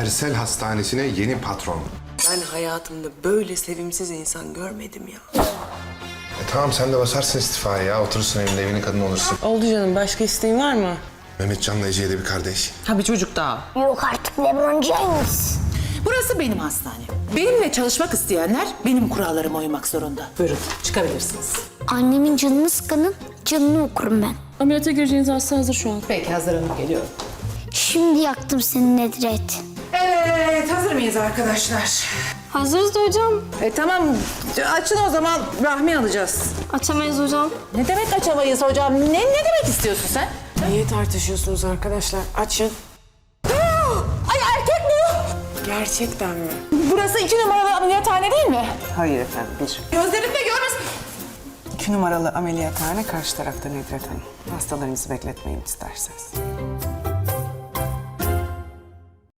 Ersel Hastanesi'ne yeni patron. Ben hayatımda böyle sevimsiz insan görmedim ya. E tamam sen de basarsın istifaya ya. Oturursun evinde evinin kadını olursun. Oldu canım. Başka isteğin var mı? Mehmetcan'la Ece'ye de bir kardeş. Ha bir çocuk daha. Yok artık LeBron James. Burası benim hastanem. Benimle çalışmak isteyenler benim kurallarıma uymak zorunda. Buyurun çıkabilirsiniz. Annemin canını sıkanın canını okurum ben. Ameliyata gireceğiniz hasta hazır şu an. Peki hazırlanıp geliyorum. Şimdi yaktım seni Nedret. Evet hazır mıyız arkadaşlar? Hazırız da hocam. E tamam açın o zaman rahmi alacağız. Açamayız hocam. Ne demek açamayız hocam? Ne, ne demek istiyorsun sen? Niye tartışıyorsunuz arkadaşlar? Açın. Ay erkek bu. Gerçekten mi? Burası iki numaralı ameliyathane değil mi? Hayır efendim, bir. Gözlerimle görmesin. İki numaralı ameliyathane karşı tarafta Nedret Hanım. Hastalarınızı bekletmeyin isterseniz.